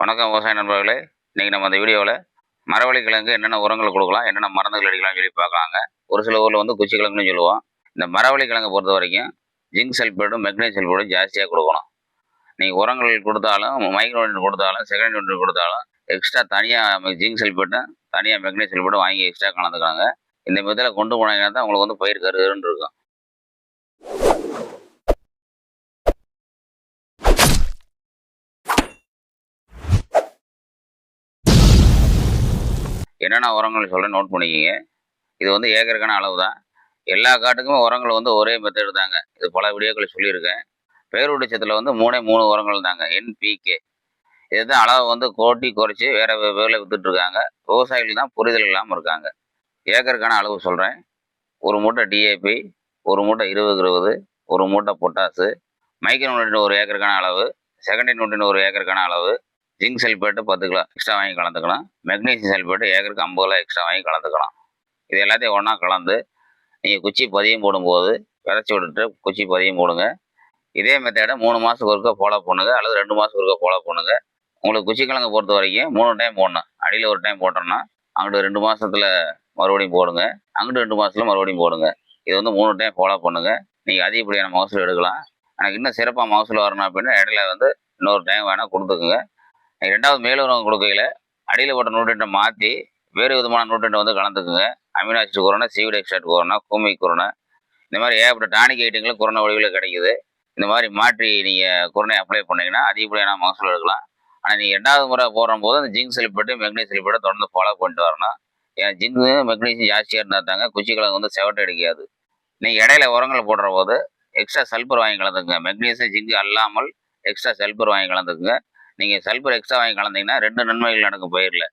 வணக்கம் விவசாய நண்பர்களே. இன்றைக்கி நம்ம அந்த வீடியோவில் மரவள்ளி கிழங்கு என்னென்ன உரங்கள் கொடுக்கலாம் என்னென்ன மருந்துகள் அடிக்கலாம்னு சொல்லி பார்க்கலாங்க. ஒரு சில ஊரில் வந்து குச்சி கிழங்குன்னு சொல்லுவோம். இந்த மரவள்ளி கிழங்கை பொறுத்த வரைக்கும் ஜிங்க் சல்பேடும் மெக்னீசியம் சல்பேட்டும் ஜாஸ்தியாக கொடுக்கணும். நீங்கள் உரங்கள் கொடுத்தாலும் மைக்ரோன் கொடுத்தாலும் செகண்ட் யூனிட் கொடுத்தாலும் எக்ஸ்ட்ரா தனியாக ஜிங்க் சல்பேட்டும் தனியாக மெக்னீசியம் சல்பேட்டும் வாங்கி எக்ஸ்ட்ரா கலந்துக்கிறாங்க இந்த விதத்தில் கொண்டு போனீங்கன்னா தான் உங்களுக்கு வந்து பயிர் கருகருன்னு இருக்கும். என்னென்ன உரங்கள் சொல்கிறேன் நோட் பண்ணிக்கிங்க. இது வந்து ஏக்கருக்கான அளவு தான் எல்லா காட்டுக்குமே உரங்கள் வந்து ஒரே மெத்தடு தாங்க. இது பல வீடியோக்கள் சொல்லியிருக்கேன். பேரூட்டச்சத்தில் வந்து மூணே மூணு உரங்கள் தாங்க. என்பிகே இதுதான் அளவை வந்து கோட்டி குறைச்சி வேறு வேலை விற்றுட்ருக்காங்க விவசாயிகள் தான் புரிதல் இல்லாமல் இருக்காங்க. ஏக்கருக்கான அளவு சொல்கிறேன் ஒரு மூட்டை டிஏபி ஒரு மூட்டை இருபது இருபது ஒரு மூட்டை பொட்டாசு மைக்ரோ நூற்றின் ஒரு ஏக்கருக்கான அளவு செகண்டரி நூற்றின் ஒரு ஏக்கருக்கான அளவு ஜிங்க் சல்பேட்டு பத்து கிலோ எக்ஸ்ட்ரா வாங்கி கலந்துக்கலாம். மெக்னீசியம் சல்பேட்டு ஏக்கருக்கு ஐம்பது கிலோ எக்ஸ்ட்ரா வாங்கி கலந்துக்கலாம். இது எல்லாத்தையும் ஒன்றா கலந்து நீங்கள் குச்சி பதியம் போடும்போது விதைச்சி விட்டுட்டு குச்சி பதியம் போடுங்க. இதே மெத்தேடை மூணு மாதத்துக்கு ஒருக்கா ஃபாலோ பண்ணுங்க. அல்லது ரெண்டு மாதத்துக்கு ஒருக்கா ஃபாலோ பண்ணுங்க. உங்களுக்கு குச்சி கிழங்கு பொறுத்த வரைக்கும் மூணு டைம் போடணும். அடியில் ஒரு டைம் போட்டோம்னா அங்கிட்டு ரெண்டு மாதத்தில் மறுபடியும் போடுங்க. அங்கிட்டு ரெண்டு மாதத்துல மறுபடியும் போடுங்க. இது வந்து மூணு டைம் ஃபாலோ பண்ணுங்க. நீங்கள் அதிகப்படியான மகசூல் எடுக்கலாம். எனக்கு இன்னும் சிறப்பாக மகசூல் வரணும் அப்படின்னா இடையில வந்து இன்னொரு டைம் வேணால் கொடுத்துக்குங்க. ரெண்டாவது மேலுறவு கொடுக்கையில் அடியில் போட்ட நூற்றெண்டை மாற்றி வேறு விதமான நூற்றெண்டை வந்து கலந்துக்குங்க. அமினோ ஆசிட் கொரோனா சீவிட் எக்ஸ்ட்ராட் கொரோனா கூமி கொரோனா இந்த மாதிரி ஏகப்பட்ட டானிக் ஐட்டங்களும் கொரோனா வடிவில் கிடைக்குது. இந்த மாதிரி மாற்றி நீங்கள் கொரோனா அப்ளை பண்ணீங்கன்னா அதிகப்படியான மகசூல் எடுக்கலாம். ஆனால் நீங்கள் ரெண்டாவது முறை போகிற போது அந்த ஜிங்க் செலிப்பேட்டு மெக்னீஸ் செலிப்பேட்டை தொடர்ந்து ஃபாலோ பண்ணிட்டு வரணும். ஏன்னா ஜிங்கு மெக்னீசியம் ஜாஸ்தியாக இருந்தால் தாங்க குச்சி கிழங்கு வந்து செவட்டை அடிக்காது நீங்கள் இடையில உரங்கள் போடுற போது எக்ஸ்ட்ரா சல்பர் வாங்கி கலந்துக்குங்க. மெக்னீசியம் ஜிங்கு அல்லாமல் எக்ஸ்ட்ரா சல்பர் வாங்கி கலந்துக்குங்க. நீங்கள் சல்பர் எக்ஸ்ட்ரா வாங்கி கலந்தீங்கன்னா ரெண்டு நன்மைகள் நடக்கும் பயிரில்.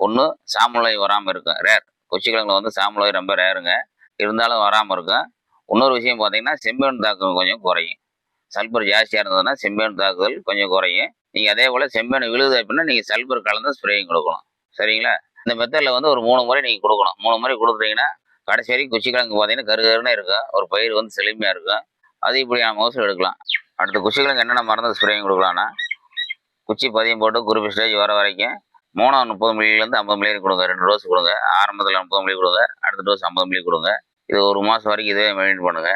ஒன்று சாமுலை வராமல் இருக்கும். ரேர் கொச்சிக்கிழங்குல வந்து சாமுலை ரொம்ப ரேருங்க இருந்தாலும் வராமல் இருக்கும். இன்னொரு விஷயம் பார்த்தீங்கன்னா செம்மேன் தாக்கம் கொஞ்சம் குறையும். சல்பர் ஜாஸ்தியாக இருந்ததுன்னா செம்மேன் தாக்குதல் கொஞ்சம் குறையும். நீங்கள் அதே போல் செம்மேன் விழுது அப்படின்னா நீங்கள் சல்பர் கலந்து ஸ்ப்ரேயும் கொடுக்கணும். சரிங்களா? இந்த மெத்தடில் வந்து ஒரு மூணு முறை நீங்கள் கொடுக்கணும். மூணு முறை கொடுத்துட்டீங்கன்னா கடைசி வரைக்கும் குச்சிக்கிழங்கு பார்த்தீங்கன்னா கருகருன்னு இருக்கும். ஒரு பயிர் வந்து செழுமையாக இருக்கும். அது இப்படியான மகசூல் எடுக்கலாம். அடுத்து குச்சிக்கிழங்கு என்னென்ன மருந்து ஸ்ப்ரேயும் கொடுக்கலாம்னா குச்சி பதியம் போட்டு குறிப்பிட்ட ஸ்டேஜ் வர வரைக்கும் மூணாவது முப்பது மில்லிலேருந்து ஐம்பது மில்லி கொடுங்க. ரெண்டு டோஸ் கொடுங்க. ஆரம்பத்தில் முப்பது மில்லி கொடுங்க. அடுத்த டோஸ் ஐம்பது மில்லி கொடுங்க. இது ஒரு மாதம் வரைக்கும் இதே மெயின்டைன் பண்ணுங்க.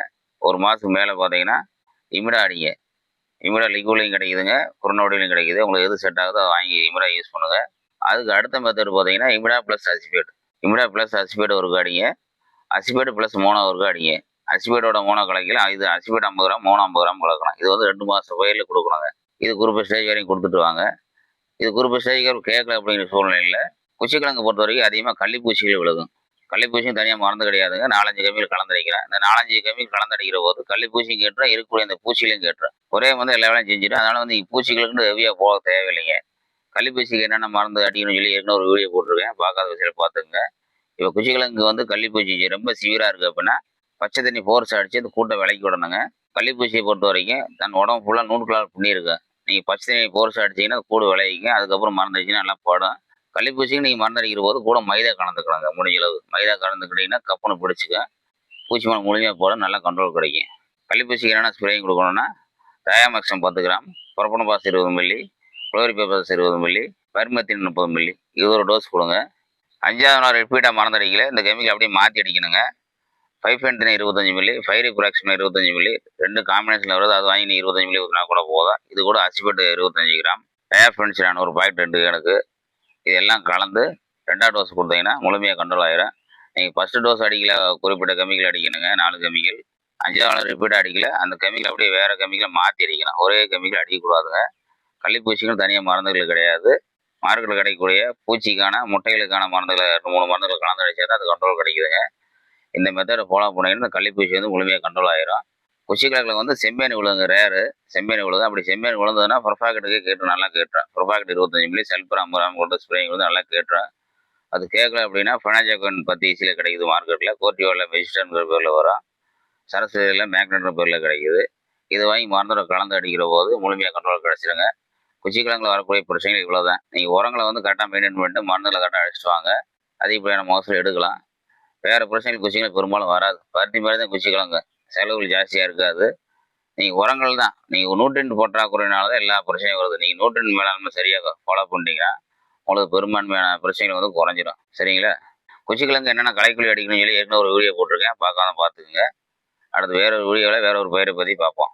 ஒரு மாதத்துக்கு மேலே பார்த்தீங்கன்னா இமிடா அடிங்க. இமிடா லிக்விட்லையும் கிடைக்குதுங்க. குரோனோடிலையும் கிடைக்குது. உங்களுக்கு எது செட் ஆகுதோ அதை வாங்கி இமிடா யூஸ் பண்ணுங்க. அதுக்கு அடுத்த மெத்தட் பார்த்தீங்கன்னா imida plus acephate imida plus acephate ஒரு அடிங்க. அசிபேட் ப்ளஸ் மோனோ ஒரு அடிங்க. அசிபேட்டோட மோனோ கலக்கல இது அசிபேட் ஐம்பது கிராம் மோனோ ஐம்பது கிராம் கலக்கலாம். இது வந்து ரெண்டு மாதம் வயலில் கொடுக்கணுங்க. இது குறிப்பிட்ட ஸ்டேஜ் வரைக்கும் கொடுத்துட்டு வாங்க இது குறிப்பிட்ட ஸ்டேஜ்க்கு கேட்கல அப்படிங்கிற சூழ்நிலையில் குச்சிக்கிழங்கு பொறுத்த வரைக்கும் அதிகமாக கள்ளிப்பூச்சிகள் விழுகும். கள்ளிப்பூசியும் தனியாக மறந்து கிடையாதுங்க. நாலஞ்சு கம்மியில் கலந்தடிக்கிறேன். இந்த நாலஞ்சு கம்மியில் கலந்தடிக்கிற போது கள்ளிப்பூசியும் கேட்டுறேன் இருக்கக்கூடிய இந்த பூச்சிகளையும் கேட்டுறேன் ஒரே வந்து எல்லா வேலையும் செஞ்சுட்டு அதனால வந்து பூச்சிகளுக்கு ஹெவியாக போக தேவையில்லைங்க. கள்ளிப்பூச்சிக்கு என்னென்ன மருந்து அடிக்கணும்னு சொல்லி ஏற்கனவே ஒரு வீடியோ போட்டிருக்கேன். பார்க்காத விஷயம் பார்த்துங்க இப்போ குச்சிக்கிழங்கு வந்து கள்ளிப்பூச்சி ரொம்ப சிவியராக இருக்குது அப்படின்னா பச்சை தண்ணி ஃபோர்ஸ் அடித்து அந்த கூட்டை விளக்கி விடணுங்க. கள்ளிப்பூச்சியை பொறுத்த வரைக்கும் தன் உடம்பு ஃபுல்லாக நூறுக்களால் பண்ணியிருக்கு நீங்கள் பச்சை தண்ணி போர்ஸ் அடிச்சிங்கன்னா கூடு விளைவிங்க. அதுக்கப்புறம் மருந்து நல்லா படும். கள்ளிப்பூச்சிக்கு நீங்கள் மருந்து அடிக்கிற போது கூட மைதா கலந்துக்கலாங்க முடிஞ்ச அளவு. மைதா கலந்துக்கிட்டிங்கன்னா கப்புன்னு பிடிச்சிக்க. பூச்சி மரம் முழுமையாக போட நல்லா கண்ட்ரோல் கிடைக்கும். கள்ளிப்பூச்சிக்கு என்னென்ன ஸ்ப்ரேயிங் கொடுக்கணும்னா டயாமேக்ஸம் பத்து கிராம் புறப்பணப்பாஸ் இருபது மில்லி குளோரி பேப்பர்ஸ் இருபது மில்லி பருமத்தின் முப்பது மில்லி இது ஒரு டோஸ் கொடுங்க. அஞ்சாவது நாள் ரிப்பீட்டாக மருந்து அடிக்கல. இந்த கெமிக்கல் அப்படியே மாற்றி அடிக்கணுங்க. ஃபைவ் ஃபென்டின் இருபத்தஞ்சு மில்லி ஃபைவ் ரிப்ராக்ஷன் இருபத்தஞ்சு மில்லி ரெண்டு காம்பினேஷனில் வருது அது வாங்கி நீ இருபத்தஞ்சு மில்லி ஊற்றினா கூட போதும். இது கூட அசிபேட் இருபத்தஞ்சு கிராம். டயாஃபென்சிலான் ஒரு பாயிண்ட் ரெண்டு எனக்கு. இதெல்லாம் கலந்து ரெண்டாவது டோஸ் கொடுத்தீங்கன்னா முழுமையாக கண்ட்ரோல் ஆயிரும். நீங்கள் ஃபஸ்ட்டு டோஸ் அடிக்கல குறிப்பிட்ட கெமிக்கல் அடிக்கணுங்க. நாலு கெமிக்கல் அஞ்சாவது நாள் ரிப்பீட் அடிக்கல அந்த கெமிக்கல் அப்படியே வேறு கெமிக்கலை மாற்றி அடிக்கணும் ஒரே கெமிக்கல் அடிக்கக்கூடாதுங்க. கள்ளிப்பூச்சிகள் தனியாக மருந்துகள் கிடையாது. மார்க்கெட்டில் கிடைக்கக்கூடிய பூச்சிக்கான முட்டைகளுக்கான மருந்துகளை ரெண்டு மூணு மருந்துகள் கலந்து அடிச்சா தான் அது கண்ட்ரோல் கிடைக்குதுங்க. இந்த மெத்தடை ஃபாலோ பண்ணிங்கன்னா இந்த கள்ளிப்பூச்சி வந்து முழுமையாக கண்ட்ரோல் ஆயிரும். குச்சிக்கிழக்கில் வந்து செம்மேனி விழுங்க ரேரு செம்மேனி விழுங்க அப்படி செம்மேனி விழுந்ததுன்னா ப்ரொஃபாக்கெட்டுக்கே கேட்டு நல்லா கேட்டுரும். ப்ரொஃபாக்கெட் இருபத்தஞ்சு மில்லி சல்பர் ஐம்பது கிராம் கொண்டு வந்து நல்லா கேட்டுரும். அது கேட்கல அப்படின்னா ஃபெனாஜாக்கன் பத்து ஈஸியில் கிடைக்குது மார்க்கெட்டில் கோர்ட்டியோவில் வெஜிடன்கிற பேரில் வரும். சரஸ்வதியில் மேக்னெட்ன்ற பேரில் கிடைக்குது. இது வாங்கி மருந்தோட கலந்து அடிக்கிற போது முழுமையாக கண்ட்ரோல் கிடச்சிருங்க. குச்சிக்கிழங்குல வரக்கூடிய பிரச்சனைகள் இவ்வளோ தான் நீங்கள் உரங்களை வந்து கரெக்டாக மெயின்டைன் பண்ணிட்டு மருந்துகளை கரெக்டாக அடிச்சிட்டு வாங்க. அதிகப்படியான மகசூல் எடுக்கலாம். வேறு பிரச்சனைகள் குச்சிகள் பெரும்பாலும் வராது. பருத்தி மாதிரி தான் குச்சிக்கிழங்கு செலவுகள் ஜாஸ்தியாக இருக்காது. நீங்கள் உரங்கள் தான். நீங்கள் நூற்றின் பற்றாக்குறையினால தான் எல்லா பிரச்சனையும் வருது. நீங்கள் நூற்றின் மேலாண்மை சரியாக ஃபாலோ பண்ணிட்டீங்கன்னா உங்களுக்கு பெரும்பான்மையான பிரச்சனைகள் வந்து குறைஞ்சிடும் சரிங்களா? குச்சிக்கிழங்கு என்னென்ன களைக்குழி அடிக்கணும்னு சொல்லி ஏற்கனவே ஒரு வீடியோ போட்டிருக்கேன். பார்க்காம பார்த்துக்குங்க. அடுத்து வேற ஒரு வீடியோவில் வேற ஒரு பயிரை பற்றி பார்ப்போம்.